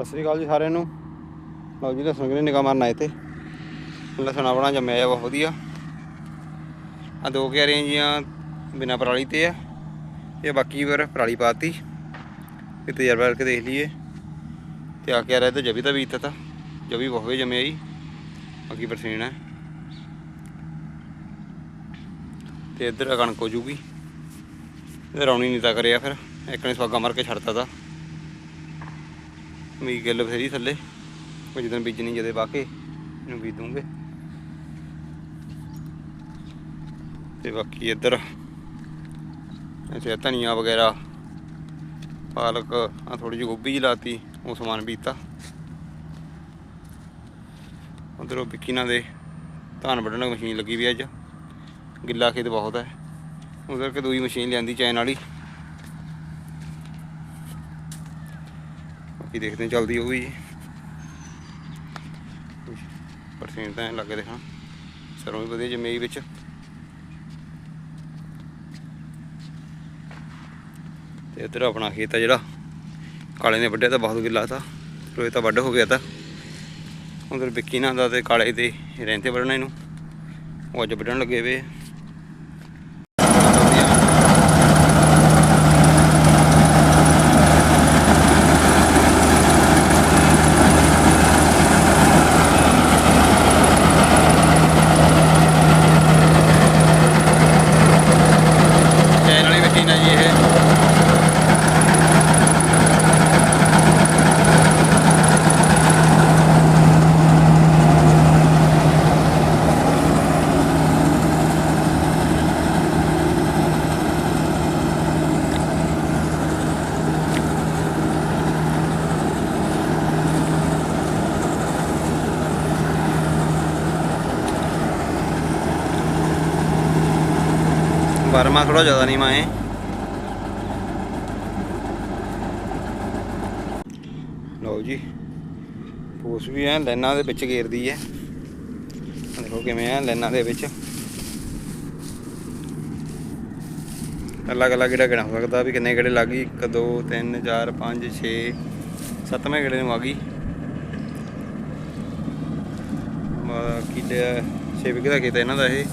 ਸਤਿ ਸ੍ਰੀ ਅਕਾਲ ਜੀ ਸਾਰਿਆਂ ਨੂੰ। ਲਓ ਜੀ, ਲਸਣ ਕਿਨੇ ਨਿਗਾਹ ਮਾਰਨ ਇੱਥੇ ਤੇ। ਲਸਣ ਆਪਣਾ ਜੰਮਿਆ ਆ ਬਹੁਤ ਵਧੀਆ। ਆ ਦੋ ਕਿਆਰੀਆਂ ਜੀਆਂ ਬਿਨਾ ਪਰਾਲੀ ਤੇ ਆ। ਇਹ ਬਾਕੀ ਵਾਰ ਪਰਾਲੀ ਪਾਤੀ। ਇਹ ਤਜਰਬਾ ਕਰਕੇ ਦੇਖ ਲਈਏ। ਤੇ ਆ ਕਿਆਰਾ ਤੇ ਜਬੀ ਤਾਂ ਬੀਤਾ ਤਾ। ਜਬੀ ਬਹੁਤ ਵਧੀਆ ਜੰਮਿਆ ਜੀ। ਬਾਕੀ ਬਰਸੀਨ ਹੈ ਤੇ ਇੱਧਰ ਕਣਕ ਹੋ ਜੂਗੀ। ਇਹ ਰੌਣੀ ਨਹੀਂ ਤਾਂ ਕਰਿਆ ਫਿਰ। ਇੱਕ ਨੇ ਸਵਾਗਾ ਮਾਰ ਕੇ ਛੱਡਤਾ ਤਾ। ਮੀ ਗਿੱਲ ਫੇਰੀ ਥੱਲੇ। ਉਹ ਜਦੋਂ ਬੀਜਣੀ ਜਦੇ ਪਾ ਕੇ ਇਹਨੂੰ ਬੀਜ ਦੂੰਗੇ ਤੇ ਬਾਕੀ ਇੱਧਰ, ਇੱਥੇ ਧਨੀਆ ਵਗੈਰਾ, ਪਾਲਕ ਆ ਥੋੜੀ ਜਿਹੀ ਗੋਭੀ ਜਿਹੀ ਲਾਤੀ, ਉਹ ਸਮਾਨ ਬੀਤਾ ਉਧਰੋਂ ਵਿੱਕੀ ਨਾਲ ਦੇ ਧਾਨ ਵੱਢਣ ਦੀ ਮਸ਼ੀਨ ਲੱਗੀ ਵੀ ਅੱਜ। ਗਿੱਲਾ ਖੇਤ ਬਹੁਤ ਹੈ ਉਧਰ ਕਿ ਦੂਈ ਮਸ਼ੀਨ ਲਿਆਂਦੀ ਚੈਨ ਵਾਲੀ। ਬਾਕੀ ਦੇਖਦੇ ਹਾਂ, ਚੱਲਦੀ ਉਹ ਵੀ ਪਰਸੈਂਟ ਤਾਂ ਐਂ ਲੱਗੇ ਦੇਖਾਂ ਸਰੋਂ ਵੀ ਵਧੀਆ ਜਮੇਈ ਵਿੱਚ। ਤੇ ਇੱਧਰ ਆਪਣਾ ਖੇਤ ਆ ਜਿਹੜਾ। ਕਾਲੇ ਨੇ ਵੱਢਿਆ ਤਾਂ ਬਹੁਤ ਗਿੱਲਾ ਤਾ। ਰੋਏ ਤਾਂ ਵੱਢ ਹੋ ਗਿਆ ਤਾਂ। ਉਧਰ ਵਿੱਕੀ ਨਾਲ ਦਾ ਤੇ ਕਾਲੇ ਤੇ ਰਹਿੰਦੇ ਵੱਢਣਾ ਇਹਨੂੰ। ਉਹ ਅੱਜ ਵੱਢਣ ਲੱਗੇ ਵੇ ਚੈਨ ਵਾਲੀ ਮਸ਼ੀਨ ਆ ਜੀ ਇਹ ਬਰਮਾ ਥੋੜਾ ਜ਼ਿਆਦਾ ਨਹੀਂ ਮਾਏ। ਲਓ ਜੀ ਫੂਸ ਵੀ ਐ ਲਾਈਨਾਂ ਦੇ ਵਿੱਚ ਘੇਰਦੀ ਐ। ਆਹ ਦੇਖੋ ਕਿਵੇਂ ਐ ਲਾਈਨਾਂ ਦੇ ਵਿੱਚ। ਅਲੱਗ ਅਲੱਗ ਜਿਹੜਾ ਗਿਣਾ ਹੋ ਸਕਦਾ ਵੀ ਕਿੰਨੇ ਗੇੜੇ ਲੱਗ ਗਈ। 1 2 3 4 5 6 ਸੱਤਵੇਂ ਗੇੜੇ ਨੂੰ ਆ ਗਈ। ਬਾਕੀ ਤੇ 6 ਵਿਗੇ ਦਾ ਕੀਤਾ ਇਹਨਾਂ ਦਾ ਇਹ।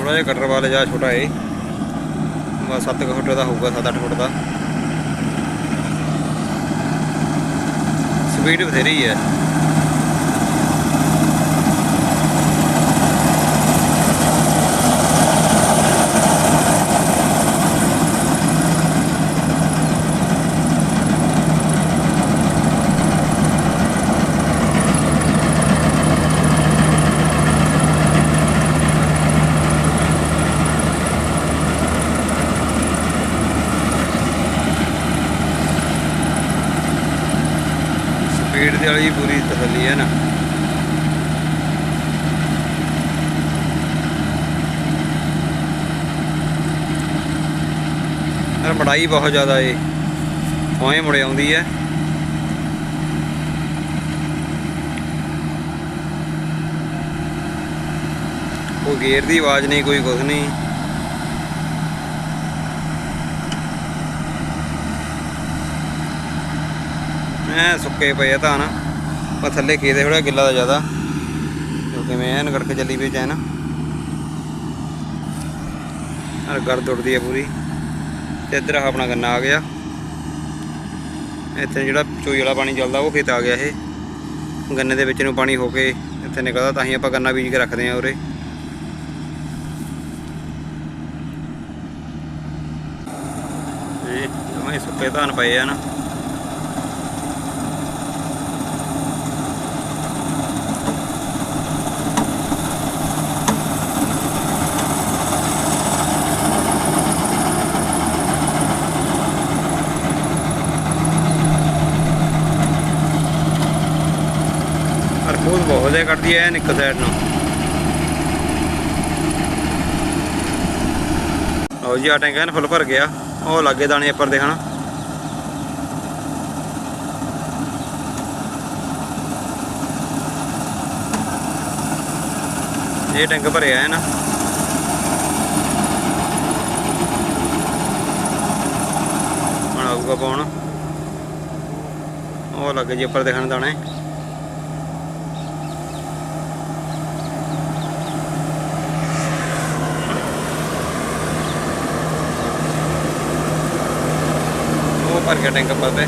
ਥੋੜਾ ਜਿਹਾ ਕਟਰ ਵਾਲਾ ਜਿਹਾ ਛੋਟਾ ਏ ਬਸ 7 ਫੁੱਟ ਦਾ ਹੋਊਗਾ 7-8 ਫੁੱਟ ਦਾ। ਸਪੀਡ ਬਥੇਰੀ ਹੈ ਸਪੀਡ ਦੇ ਵਾਲੀ ਪੂਰੀ ਹੈ ਨਾ। ਯਾਰ ਮੜਾਈ ਬਹੁਤ ਜ਼ਿਆਦਾ ਏ। ਹੋਏ ਮੁੜੇ ਆਉਂਦੀ ਹੈ। ਕੋਈ ਗੇਰ ਦੀ ਆਵਾਜ਼ ਨਹੀਂ, ਕੋਈ ਕੁਝ ਨਹੀਂ। ਐ ਸੁੱਕੇ ਪਏ ਤਾਂ ਨਾ ਪਰ ਥੱਲੇ ਖੇਤ ਥੋੜਾ ਗਿੱਲਾ ਦਾ ਜ਼ਿਆਦਾ। ਕਿਉਂਕਿ ਮੈਂ ਐਨ ਗੜਕ ਚੱਲੀ ਪਈ ਚੈਨ। ਹਰ ਗਰਦ ਉੱਡਦੀ ਹੈ ਪੂਰੀ। ਤੇ ਇੱਧਰ ਆਹ ਆਪਣਾ ਗੰਨਾ ਆ ਗਿਆ। ਇੱਥੇ ਜਿਹੜਾ ਚੋਈ ਵਾਲਾ ਪਾਣੀ ਚੱਲਦਾ, ਉਹ ਖੇਤ ਆ ਗਿਆ ਇਹ। ਗੰਨੇ ਦੇ ਵਿੱਚ ਨੂੰ ਪਾਣੀ ਹੋ ਕੇ ਇੱਥੇ ਨਿਕਲਦਾ, ਤਾਂ ਹੀ ਆਪਾਂ ਗੰਨਾ ਬੀਜ ਕੇ ਰੱਖਦੇ ਆ ਉਰੇ। ਇਹ ਜਮਾਂ ਸੁੱਕੇ ਧਾਨ ਪਏ ਆ ਨਾ। ਕਰਦੀ ਐ ਨਿੱਕ ਸਾਈਡ ਨੂੰ। ਲਓ ਜੀ, ਆ ਟੈਂਕ ਐਨ ਫੁੱਲ ਭਰ ਗਿਆ। ਉਹ ਲਾਗੇ ਦਾਣੇ ਉੱਪਰ ਦੇਖਣਾ ਇਹ ਟੈਂਕ ਭਰਿਆ ਹੈ ਨਾ। ਹੁਣ ਆਊਗਾ ਪਾਉਣ। ਉਹ ਲੱਗੇ ਜੀ ਉੱਪਰ ਦੇਖਣ ਦਾਣੇ। ਉਹ ਭਰ ਗਿਆ ਟੈਂਕ ਉੱਪਰ ਤੇ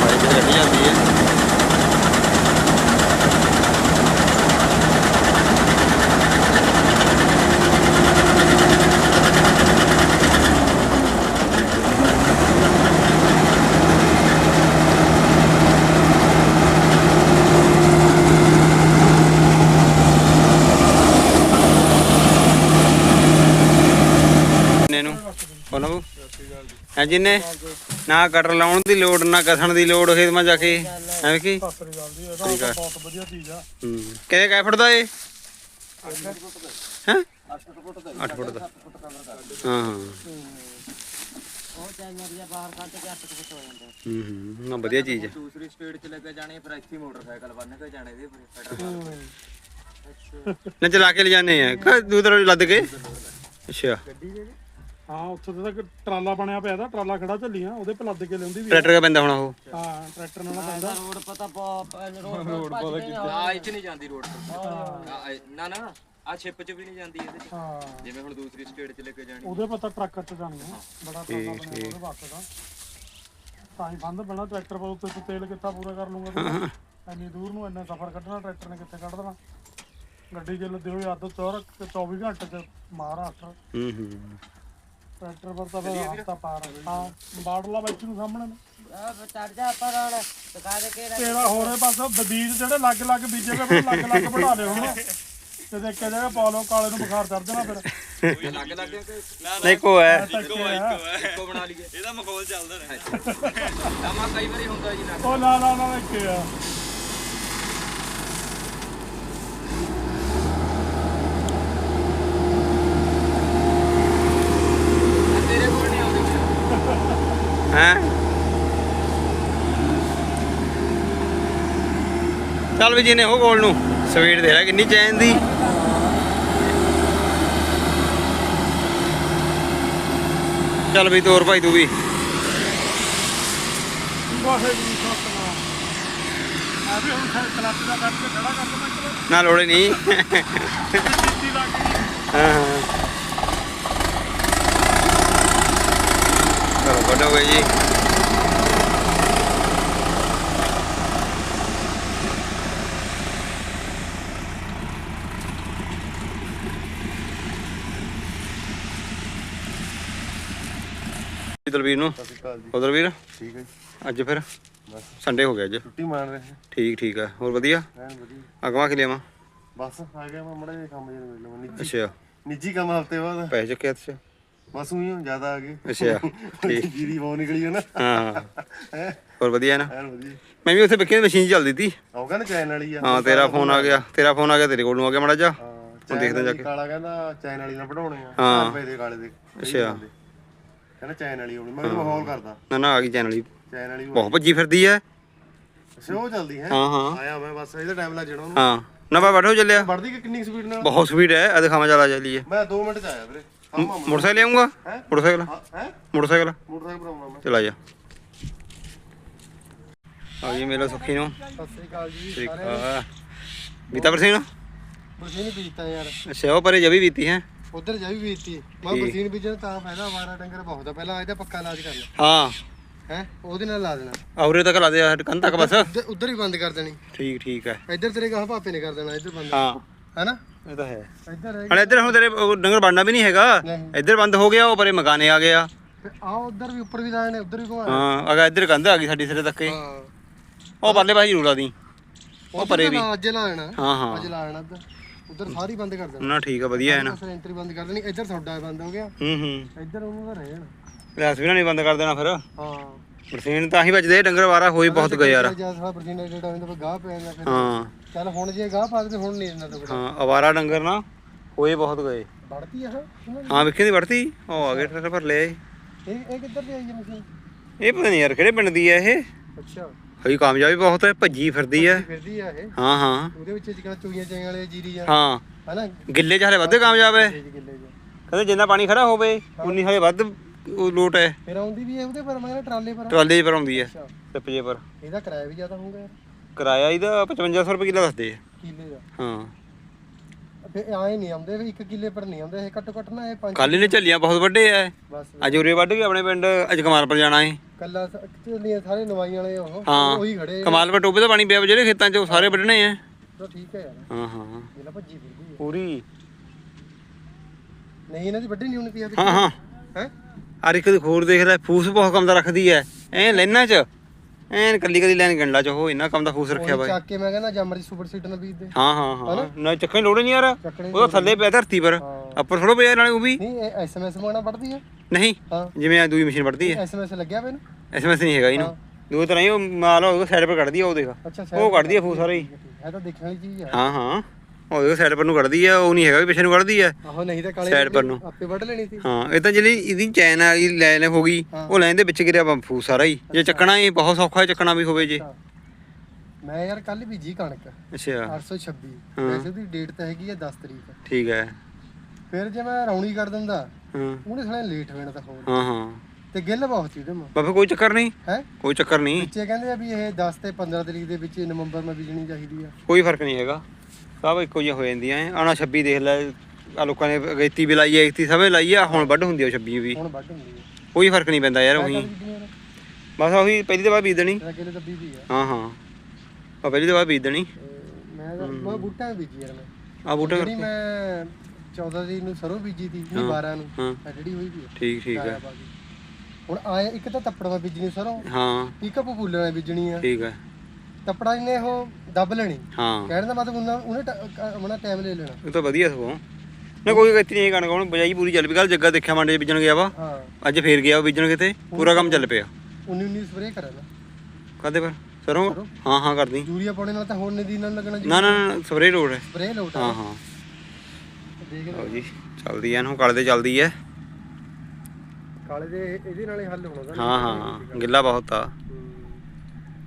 ਬਾਈਕ ਤੇ ਰੱਖੀ ਜਾਂਦੀ ਹੈ ਨੇ ਨੂੰ ਉਹਨਾਂ ਨੂੰ ਹੈ ਜਿੰਨੇ? ਨਾ ਕਟਰ ਲਾਉਣ ਦੀ ਲੋੜ ਨਾ ਕਸਣ ਦੀ ਲੋੜ ਖੇਤ ਮਾ ਜਾ ਕੇ। ਐਵੇਂ ਕੀ? ਸਤਰੀ ਗੱਲ ਦੀ ਇਹਦਾ ਠੀਕ ਆ। ਤਾਂ ਬਹੁਤ ਵਧੀਆ ਚੀਜ਼ ਆ। ਹੂੰ। ਕਿੰਨੇ ਕੈ ਫੁੱਟ ਦਾ ਇਹ? ਹੈ? 8 ਫੁੱਟ ਦਾ। 8 ਫੁੱਟ ਦਾ ਹਾਂ ਹਾਂ। ਉਹ ਚੈਨਰੀਆ ਬਾਹਰ ਕੱਢ ਕੇ 8 ਫੁੱਟ ਹੋ ਜਾਂਦਾ ਹੂੰ। ਹੂੰ ਨਾ ਵਧੀਆ ਚੀਜ਼ ਹੈ ਦੂਸਰੀ ਸਟੇਟ ਚ ਲੈ ਕੇ ਜਾਣੇ ਫਿਰ ਇੱਥੇ ਮੋਟਰਸਾਈਕਲ ਬੰਨ ਕੇ ਜਾਣੇ ਦੇ ਪੈਟਰੋਲ ਨਾ ਚਲਾ ਕੇ ਲੈ ਜਾਂਦੇ ਆ। ਦੂਦਰ ਲੱਦ ਕੇ। ਅੱਛਾ। ਹਾਂ ਉੱਥੇ ਤਾਂ ਇੱਕ ਟਰਾਲਾ ਬਣਿਆ ਪਿਆ ਦਾ ਟਰਾਲਾ ਖੜਾ ਚੱਲੀਆਂ ਉਹਦੇ ਪੇ ਲੱਦ ਕੇ ਲਿਆਉਂਦੀ ਵੀ ਆ। ਟਰੈਕਟਰ ਕਾ ਪੈਂਦਾ ਹੋਣਾ ਉਹ? ਹਾਂ ਟਰੈਕਟਰ ਨਾਲ ਪੈਂਦਾ। ਰੋਡ ਪਤਾ ਰੋਡ ਰੋਡ ਪਤਾ ਆ। ਇੱਥੇ ਨਹੀਂ ਜਾਂਦੀ ਰੋਡ ਤੇ। ਆ, ਨਾ ਨਾ ਆ ਛਿਪ ਚ ਵੀ ਨਹੀਂ ਜਾਂਦੀ ਇਹਦੇ ਚ। ਹਾਂ। ਜਿਵੇਂ ਹੁਣ ਦੂਸਰੀ ਸਟੇਟ ਚ ਲੈ ਕੇ ਜਾਣੀ। ਉਹਦੇ ਪਤਾ ਟਰੱਕ ਚ ਜਾਣੀਆਂ ਬੜਾ ਟਰਾਲਾ ਬਣਿਆ ਉਹਦੇ ਵਾਸਤੇ ਦਾ ਤਾਂ ਹੀ ਬੰਦ ਬਣਾ ਟਰੈਕਟਰ ਪਰ ਉੱਤੇ ਤੂੰ ਤੇਲ ਕਿੱਥਾ ਪੂਰਾ ਕਰ ਲੂੰਗਾ ਤੂੰ? ਇੰਨੀ ਦੂਰ ਨੂੰ ਇੰਨਾ ਸਫ਼ਰ ਕੱਢਣਾ ਟਰੈਕਟਰ ਨੇ ਕਿੱਥੇ ਕੱਢ ਦੇਣਾ? ਗੱਡੀ ਜੇ ਲੱਦੇ ਹੋਏ ਅੱਧ ਚੌਰ 24 ਘੰਟੇ ਚ ਮਹਾਰਾਸ਼ਟਰ ਹੂੰ ਹੂੰ। ਟਰੈਕਟਰ ਪਰ ਤਾਂ ਫਿਰ ਹਫਤਾ ਪਾਰ ਹਾਂ ਬਾੜਲਾ ਵਿੱਚ ਨੂੰ ਸਾਹਮਣੇ ਨੂੰ। ਚੜ ਜਾ ਪਰ ਹੁਣ ਦਿਖਾ ਦੇ ਕੇ ਤੇਰਾ ਹੋਰੇ ਬਸ ਬੀਜ ਜਿਹੜੇ ਲੱਗ ਲੱਗ ਬੀਜੇ ਪਏ ਲੱਗ ਲੱਗ ਵਧਾ ਲਿਓ ਹੁਣ ਤੇ ਦੇਖ ਕੇ ਜਗ੍ਹਾ ਪਾ ਲਓ ਕਾਲੇ ਨੂੰ ਬੁਖਾਰ ਚੜ ਜਾਣਾ ਫਿਰ। ਲੱਗ ਲੱਗ ਕੇ ਨਹੀਂ ਕੋ ਹੈ। ਇੱਕੋ ਹੈ। ਇੱਕੋ ਬਣਾ ਲਈਏ। ਇਹਦਾ ਮਖੌਲ ਚੱਲਦਾ ਰਹਿੰਦਾ। ਆਮਾ ਕਈ ਵਾਰੀ ਹੁੰਦਾ ਜੀ ਨਾ। ਉਹ ਨਾ ਨਾ ਨਾ ਇੱਕ ਆ ਤੇਰੇ ਕੋਲ ਨਹੀਂ ਆਉਂਦੀ ਹੈ। ਚੱਲ ਵੀ ਜੀ ਨੇ ਉਹ ਗੋਲ ਨੂੰ ਸਪੀਡ ਦੇ ਲੈ ਕਿੰਨੀ ਚੈਨ ਦੀ। ਚੱਲ ਵੀ ਤੋਰ ਭਾਈ ਤੂੰ ਵੀ। ਵਾਹਿਗੁਰੂ ਸਤਨਾਮ ਆ ਵੀ ਹੁਣ ਕਲੱਚ ਦਾ ਕਰਕੇ ਖੜਾ ਕਰ ਦਵਾਂ ਇੱਕ ਨਾ ਲੋੜੇ ਨਹੀਂ ਵਾਰ ਚੀਤੀ ਲੱਗ ਗਈ ਹਾਂ ਹਾਂ ਗਏ ਜੀ ਦਲਵੀਰ ਨੂੰ। ਸਤਿ ਸ਼੍ਰੀ ਅਕਾਲ ਜੀ। ਉਧਰ ਵੀਰ ਠੀਕ ਹੈ ਜੀ। ਅੱਜ ਫਿਰ ਬਸ। ਸੰਡੇ ਹੋ ਗਿਆ ਅੱਜ। ਛੁੱਟੀ ਮਾਰ ਰਹੇ ਹਾਂ। ਠੀਕ ਠੀਕ ਆ ਹੋਰ ਵਧੀਆ? ਐਨ ਵਧੀਆ। ਅਗਵਾ ਕੇ ਲਿਆਵਾਂ? ਬਸ ਆ ਗਿਆ ਮੈਂ ਮੜਾ ਕੰਮ ਜਿਹੜਾ ਮਿਲ ਲਵਾਂ। ਨਿੱਜੀ ਅੱਛਾ। ਨਿੱਜੀ ਕੰਮ ਹਫ਼ਤੇ ਬਾਅਦ। ਪੈਸੇ ਚੱਕਿਆ ਅੱਛਾ ਬਸ ਉਹੀ ਜ਼ਿਆਦਾ ਆ ਗਏ। ਅੱਛਾ ਠੀਕ। ਜੀਰੀ ਬਹੁਤ ਨਿਕਲੀ ਹੈ ਨਾ। ਹਾਂ। ਹੈ? ਹੋਰ ਵਧੀਆ ਨਾ? ਐਨ ਵਧੀਆ। ਮੈਂ ਵੀ ਉੱਥੇ ਦੀ ਮਸ਼ੀਨ ਚੱਲਦੀ ਤੀ। ਉਹ ਕਹਿੰਦਾ ਚੈਨ ਵਾਲੀ ਆ। ਹਾਂ ਤੇਰਾ ਫੋਨ ਆ ਗਿਆ ਤੇਰਾ ਫੋਨ ਆ ਗਿਆ ਤੇਰੇ ਕੋਲ ਨੂੰ ਆ ਗਿਆ ਮੜਾ ਜਾ ਹਾਂ ਹੁਣ ਦੇਖਦੇ ਜਾ ਕੇ। ਕਾਲਾ ਕਹਿੰਦਾ ਚੈਨ ਵਾਲੀ ਨਾਲ ਪੜਾਉਣੇ ਆ। ਹਾਂ। 10 ਰੁਪਏ ਦੇ ਕਾਲੇ ਦੇ। ਕਈ ਅੱਛਾ। ਬੰਦੇ। ਕਹਿੰਦਾ ਚੈਨ ਵਾਲੀ ਹੋਣੀ ਮੈਂ ਕਿਹਾ ਮਾਹੌਲ ਕਰਦਾ। ਨਾ ਨਾ ਆ ਗਈ ਚੈਨਲ ਹੀ ਚੈਨ ਵਾਲੀ ਬਹੁਤ ਭੱਜੀ ਫਿਰਦੀ ਐ। ਸ਼ੋ ਚੱਲਦੀ ਹੈ। ਹਾਂ ਹਾਂ। ਆਇਆ ਮੈਂ ਬਸ ਇਹਦਾ ਟਾਈਮ ਲੱਗ ਜਾਣਾ ਉਹਨੂੰ। ਹਾਂ। ਨਵਾਂ ਬੈਠੋ ਚੱਲਿਆ। ਵੜਦੀ ਕਿ ਕਿੰਨੀ ਸਪੀਡ ਨਾਲ? ਬਹੁਤ ਸਪੀਡ ਹੈ ਆ ਦਿਖਾਵਾਂ ਚਲਾ ਚੱਲੀਏ। ਮੈਂ 2 ਮਿੰਟ ਚ ਆਇਆ ਵੀਰੇ। ਮੋਟਰਸਾਈਕਲ ਲਿਆਉਂਗਾ? ਮੋਟਰਸਾਈਕਲ ਹੈ ਮੋਟਰਸਾਈਕਲ ਮੋਟਰਸਾਈਕਲ ਮੈਂ ਚਲਾ ਜਾ ਆ ਜੀ ਮੇਲਾ ਸੁੱਖੀ ਨੂੰ ਸਤਿ ਸ੍ਰੀ ਅਕਾਲ ਜੀ ਆ ਬੀਤਾ ਬਰਸੀਨ ਬਰਸੀਨ ਬੀਜਤਾ ਯਾਰ ਅੱਛਾ ਉਹ ਪਰੇ ਜਵੀ ਬੀਤੀ ਹੈ ਉਧਰ ਜਾ ਵੀ ਬੀਜਤੀ ਮੈਂ। ਬਰਸੀਨ ਬੀਜਣ ਤਾਂ ਫਾਇਦਾ ਵਾਰਾ ਡੰਗਰ ਬਹੁਤ ਆ ਪਹਿਲਾਂ ਇਹਦਾ ਪੱਕਾ ਇਲਾਜ ਕਰ ਲੈ ਹਾਂ ਹੈ ਉਹਦੇ ਨਾਲ ਲਾ ਦੇਣਾ ਔਰੇ ਤੱਕ ਲਾ ਦੇ ਕੰਨ ਤੱਕ ਬਸ ਉੱਧਰ- ਹੀ ਬੰਦ ਕਰ ਦੇਣੀ ਠੀਕ ਠੀਕ ਹੈ ਇੱਧਰ ਤੇਰੇ ਗਾਹ ਭਾਪੇ ਨੇ ਕਰ ਦੇਣਾ ਇੱਧਰ ਬੰਦ ਹਾਂ ਹੈਨਾ ਇਹ ਤਾਂ ਹੈ। ਇੱਧਰ ਹੈ ਹਲੇ ਇੱਧਰ ਹੁਣ ਤੇਰੇ ਉਹ ਡੰਗਰ ਬਣਨਾ ਵੀ ਨਹੀਂ ਹੈਗਾ। ਨਹੀਂ। ਇੱਧਰ ਬੰਦ ਹੋ ਗਿਆ ਉਹ ਪਰੇ ਮਕਾਨੇ ਆ ਗਿਆ ਆ। ਉੱਧਰ ਵੀ ਉੱਪਰ ਵੀ ਲਾਏ ਨੇ ਉੱਧਰ ਵੀ ਘੁਮਾ ਹਾਂ ਅਗਾ ਇੱਧਰ ਕੰਧ ਆ ਗਈ ਸਾਡੀ ਸਿਰੇ ਤੱਕ। ਹੀ। ਹਾਂ ਉਹ ਪਰਲੇ ਪਾਸੇ ਜ਼ਰੂਰ ਦੀ। ਉਹ ਪਰੇ ਵੀ। ਅੱਜ ਲਾਣਾ ਹਾਂ ਹਾਂ। ਅੱਜ ਲਾਣਾ ਉੱਧਰ ਉੱਧਰ ਸਾਰੀ ਬੰਦ ਕਰ ਦੇਣਾ। ਨਾ ਠੀਕ ਆ ਵਧੀਆ ਹੈ ਨਾ। ਬਸ ਐਂਟਰੀ ਬੰਦ ਕਰ ਦੇਣੀ। ਇੱਧਰ ਤੁਹਾਡਾ ਬੰਦ ਹੋ ਗਿਆ। ਹੂੰ ਹੂੰ। ਇੱਧਰ ਉਹਨਾਂ ਦਾ ਰਹਿਣ। ਲੈਸ ਵੀ ਨਾ ਨਹੀਂ ਬੰਦ ਕਰ ਦੇਣਾ ਫਿਰ। ਹਾਂ। ਬਰਸੀਨ ਤਾਂ ਹੀ ਵੱਜਦੇ ਡੰਗਰ ਵਾਰਾ ਹੋਈ ਬਹੁਤ ਗਏ ਯਾਰ। ਜਾਂ ਸਾਡਾ ਬਰਸੀਨਾ ਜਿਹੜਾ ਹੁੰਦਾ ਫਿਰ ਗਾਹ ਪੈ ਜਾਂਦਾ ਫਿਰ। ਹਾਂ। ਚੱਲ ਹੁਣ ਜੇ ਗਾਹ ਪਾ ਦੇ ਹੁਣ ਨਹੀਂ ਇਹਨਾਂ ਤੋਂ ਹਾਂ ਅਵਾਰਾ ਡੰਗਰ ਨਾ ਹੋਏ ਬਹੁਤ ਗਏ। ਵੜਤੀ ਆ ਹਾਂ ਵਿਖੇ ਦੀ ਵੜਤੀ? ਉਹ ਆ ਗਏ ਟਰੈਕਟਰ ਭਰ ਲਏ ਇਹ ਕਿੱਧਰ ਦੀ ਆਈ ਹੈ ਮਸ਼ੀਨ ਇਹ ਪਤਾ ਨਹੀਂ ਯਾਰ ਕਿਹੜੇ ਪਿੰਡ ਦੀ ਹੈ ਇਹ। ਅੱਛਾ। ਹਈ ਕਾਮਯਾਬੀ ਬਹੁਤ ਹੈ ਭੱਜੀ ਫਿਰਦੀ ਹੈ ਫਿਰਦੀ ਆ ਇਹ? ਹਾਂ ਹਾਂ। ਉਹਦੇ ਵਿੱਚ ਜਿਹੜਾ ਚੋਈਆਂ ਚਾਈਆਂ ਵਾਲੇ ਜੀਰੀ ਆ। ਹਾਂ। ਹਨਾ? ਗਿੱਲੇ 'ਚ ਹਲੇ ਵੱਧ ਕਾਮਯਾਬ ਹੈ। ਗਿੱਲੇ ਚ ਕਹਿੰਦੇ ਜਿੰਨਾ ਪਾਣੀ ਖੜਾ ਹੋਵੇ ਉਨੀ ਹਲੇ ਵੱਧ ਉਹ ਲੋਟ ਹੈ। ਫਿਰ ਆਉਂਦੀ ਵੀ ਹੈ ਉਹਦੇ ਪਰ ਮੈਂ ਕਿਹਾ ਟਰਾਲੇ ਪਰ। ਟਰਾਲੇ 'ਚ ਪਰ ਆਉਂਦੀ ਹੈ ਅੱਛਾ। ਟਿੱਪ ਜੇ ਪਰ। ਇਹਦਾ ਕਿਰਾਇਆ ਵੀ ਜ਼ਿਆਦਾ ਹੋਊਗਾ ਯਾਰ। ਕਿਰਾਇਆ ਇਹਦਾ 5500 ਰੁਪਏ ਕਿਲੋ ਦੱਸਦੇ ਆ। ਕਿੱਲੇ ਦਾ? ਹਾਂ। ਫਿਰ ਆਏ ਨਹੀਂ ਆਉਂਦੇ 1 ਕਿੱਲੇ ਪਰ ਨਹੀਂ ਆਉਂਦੇ ਇਹ ਘੱਟੋ ਘੱਟ ਨਾ ਇਹ 5 ਕੱਲ ਇਹਨੇ ਝੱਲੀਆਂ ਬਹੁਤ ਵੱਡੇ ਆ। ਬਸ। ਅੱਜ ਉਰੇ ਵੱਢ ਕੇ ਆਪਣੇ ਪਿੰਡ ਅੱਜ ਕਮਾਲਪੁਰ ਜਾਣਾ ਹੈ ਕੱਲਾ ਚੱਲੀਆਂ ਸਾਰੇ ਨਵਾਈ ਵਾਲੇ ਉਹ ਹਾਂ। ਉਹੀ ਖੜੇ ਕਮਾਲਪੁਰ ਟੋਬੇ ਦਾ ਪਾਣੀ ਪਿਆ ਵਾ ਜਿਹੜੇ ਖੇਤਾਂ 'ਚ ਉਹ ਸਾਰੇ ਵੱਢਣੇ ਆ। ਤਾਂ ਠੀਕ ਹੈ ਯਾਰ। ਹਾਂ ਹਾਂ। ਜਿਹੜਾ ਭੱਜੀ ਫਿਰਦੀ ਹੈ ਪੂਰੀ। ਨਹੀਂ ਇਹਨਾਂ ਦੀ ਵੱਡੀ ਨਹੀਂ ਹੋਣੀ ਪਈ ਹਾਂ ਹਾਂ। ਹੈ? ਅਰ ਇੱਕ ਦੀ ਖੋਰ ਦੇਖ ਲੈ ਫੂਸ ਬਹੁਤ ਕੰਮ ਦਾ ਰੱਖਦੀ ਐ। ਐ ਲੈਣਾ 'ਚ। ਐਨ ਕੱਲੀ ਕੱਲੀ ਲੈਣ ਗੰਡਲਾ 'ਚ ਉਹ ਇੰਨਾ ਕੰਮ ਦਾ ਫੂਸ ਰੱਖਿਆ ਬਾਈ। ਚੱਕ ਕੇ ਮੈਂ ਕਹਿੰਦਾ ਜਮਰੀ ਸੁਪਰ ਸੀਡਰ ਨਾਲ ਬੀਜ ਦੇ। ਹਾਂ ਹਾਂ ਹਾਂ। ਨਾ ਚੱਕਣ ਦੀ ਲੋੜ ਹੀ ਨਹੀਂ ਯਾਰ। ਉਹ ਥੱਲੇ ਪਿਆ ਧਰਤੀ ਪਰ। ਹਾਂ। ਉੱਪਰ ਥੋੜਾ ਪਿਆ ਨਾਲੇ ਉਹ ਵੀ। ਨਹੀਂ ਐਸਐਮਐਸ ਮੰਗਣਾ ਪੜਦੀ ਹੈ ਨਹੀਂ ਹਾਂ। ਜਿਵੇਂ ਆ ਦੂਈ ਮਸ਼ੀਨ ਵੱਢਦੀ ਐ ਐਸਐਮਐਸ ਲੱਗਿਆ ਪਿਆ ਨਾ ਐਸਐਮਐਸ ਨਹੀਂ ਹੈਗਾ ਇਹਨੂੰ। ਦੂਏ ਤਰ੍ਹਾਂ ਹੀ ਉਹ ਮਾਲ ਉਹ ਸਾਈਡ ਪਰ ਕੱਢਦੀ ਆ ਉਹ ਦੇਖ। ਉਹ ਕੱਢਦੀ ਆ ਫੂਸ ਸਾਰਾ ਹੀ। ਇਹ ਤਾਂ ਦੇਖਣ ਵਾਲੀ ਚੀਜ਼ ਹੈ ਹਾਂ ਹਾਂ। ਉਹ ਦੇਖ ਸਾਈਡ ਪਰ ਨੂੰ ਕੱਢਦੀ ਆ ਉਹ ਨਹੀਂ ਹੈਗਾ ਵੀ ਪਿੱਛੇ ਨੂੰ ਕੱਢਦੀ ਆ। ਆਹੋ ਨਹੀਂ ਤਾਂ ਕਾਲੇ Side ਪਰ ਨੂੰ। ਆਪੇ ਵੱਢ ਲੈਣੀ ਸੀ। ਹਾਂ ਇਹ ਤਾਂ ਜਿਹੜੀ ਇਹਦੀ ਚੈਨ ਵਾਲੀ ਲਾਈਨ ਹੋ ਗਈ ਉਹ ਲਾਈਨ ਦੇ ਵਿੱਚ ਗਿਰਿਆ ਫੂਸ ਸਾਰਾ ਹੀ। ਜੇ ਚੱਕਣਾ ਇਹ ਬਹੁਤ ਸੌਖਾ ਹੈ ਚੱਕਣਾ ਵੀ ਹੋਵੇ ਜੇ। ਅੱਛਾ। ਮੈਂ ਯਾਰ ਕੱਲ ਬੀਜੀ ਕਣਕ। ਅੱਛਾ। 826 ਹਾਂ। ਵੈਸੇ ਦੀ ਡੇਟ ਤਾਂ ਹੈਗੀ ਹੈ 10 ਤਰੀਕ। ਠੀਕ ਹੈ। ਫਿਰ ਜੇ ਮੈਂ ਰੌਣੀ ਕਰ ਦਿੰਦਾ ਹਾਂ। ਉਹਨੇ ਸਾਲੇ ਲੇਟ ਹੋ ਜਾਣਾ ਤਾਂ ਹੋਰ। ਹਾਂ ਹਾਂ। ਤੇ ਗਿੱਲ ਬਹੁਤ ਸੀ ਉਹਦੇ ਮਾ ਬਾਬਾ ਕੋਈ ਚੱਕਰ ਨਹੀਂ। ਹੈ? ਕੋਈ ਚੱਕਰ ਨਹੀਂ। ਬੱਚੇ ਕਹਿੰਦੇ ਆ ਵੀ ਇਹ 10 ਤੇ 15 ਤਰੀਕ ਦੇ ਵਿੱਚ ਨਵੰਬਰ ਮੈਂ ਬੀਜਣੀ ਚਾਹੀਦੀ ਆ। ਕੋਈ ਫ਼ਰਕ ਨਹੀਂ ਹੈਗਾ। ਸਭ ਇੱਕੋ ਜਿਹਾ ਹੋ ਜਾਂਦੀਆਂ ਐ। ਆਣਾ 26 ਦੇਖ ਲੈ ਆ ਲੋਕਾਂ ਨੇ ਅਗੇਤੀ ਵੀ ਲਾਈ ਐ ਇਕਤੀ ਸਭੇ ਲਾਈ ਆ ਹੁਣ ਵੱਢ ਹੁੰਦੀ ਆ 26 ਵੀ। ਹੁਣ ਵੱਢ ਹੁੰਦੀ ਹੈ ਕੋਈ ਫ਼ਰਕ ਨਹੀਂ ਪੈਂਦਾ ਯਾਰ ਉਹੀ। ਬਸ ਉਹੀ ਪਹਿਲੀ ਦਵਾ ਬੀਜ ਦੇਣੀ ਤੇਰਾ ਗਿੱਲ ਦੱਬੀ ਵੀ ਆ। ਹਾਂ ਹਾਂ। ਆ ਪਹਿਲੀ ਦਵਾ ਬੀਜ ਦੇਣੀ ਤੇ ਮੈਂ ਤਾਂ ਮੈਂ ਬੂਟਾ ਬੀਜੀ ਯਾਰ ਮੈਂ। ਆ ਬੂਟਾ ਜਿਹੜੀ ਮੈਂ 14 ਦੀ ਨੂੰ ਸਰੋਂ ਬੀਜੀ ਦੀ ਨਹੀਂ 12 ਨੂੰ। ਜਿਹੜੀ ਹੋਈ ਵੀ ਠੀਕ ਠੀਕ ਹੈ। ਹੁਣ ਆਏ ਇੱਕ ਤਾਂ ਤੱਪੜ ਮੈਂ ਬੀਜਣੀ ਸਰੋਂ। ਹਾਂ। ਇੱਕ ਪਪੂਲਰ ਨਾਲ ਬੀਜਣੀ ਆ। ਠੀਕ ਹੈ ਤੱਪੜਾ ਨੇ ਉਹ ਦੱਬ ਲੈਣੀ। ਹਾਂ। ਕਹਿਣ ਦਾ ਮਤਲਬ ਉਹਨਾਂ ਉਹਨੇ ਆਪਣਾ ਟਾਈਮ ਲੈ ਲੈਣਾ। ਇਹ ਤਾਂ ਵਧੀਆ ਸਗੋਂ। ਨਾ ਕੋਈ ਗਤੀ ਨਹੀਂ ਕਣਕ ਹੁਣ ਬਜਾਈ ਪੂਰੀ ਚੱਲ ਪਈ। ਕੱਲ ਜੱਗਾ ਦੇਖਿਆ ਮੰਡੇ ਬੀਜਣ ਗਿਆ ਵਾ। ਹਾਂ। ਅੱਜ ਫੇਰ ਗਿਆ ਉਹ ਬੀਜਣ ਕਿਤੇ। ਪੂਰਾ ਕੰਮ ਚੱਲ ਪਿਆ। 19 19 ਸਪਰੇ ਕਰਾ ਨਾ ਕਾਦੇ ਪਰ? ਸਰੋਂ? ਹਾਂ ਹਾਂ ਕਰਦੀ। ਯੂਰੀਆ ਪਾਉਣੇ ਨਾਲ ਤਾਂ ਹੋਰ ਨਦੀ ਨਾਲ ਲੱਗਣਾ ਜੀ। ਨਾ ਨਾ ਨਾ ਸਪਰੇ ਲੋੜ ਹੈ। ਸਪਰੇ ਲੋਟ ਹਾਂ। ਹਾਂ ਦੇਖ ਲਓ ਜੀ ਚੱਲਦੀ ਐ ਇਹਨੂੰ ਕਲ ਤੇ ਚੱਲਦੀ ਐ। ਕਾਲੇ ਦੇ ਇਹਦੇ ਨਾਲ ਹੱਲ ਹੋਣਾ। ਹਾਂ ਹਾਂ। ਗਿੱਲਾ ਬਹੁਤ ਆ।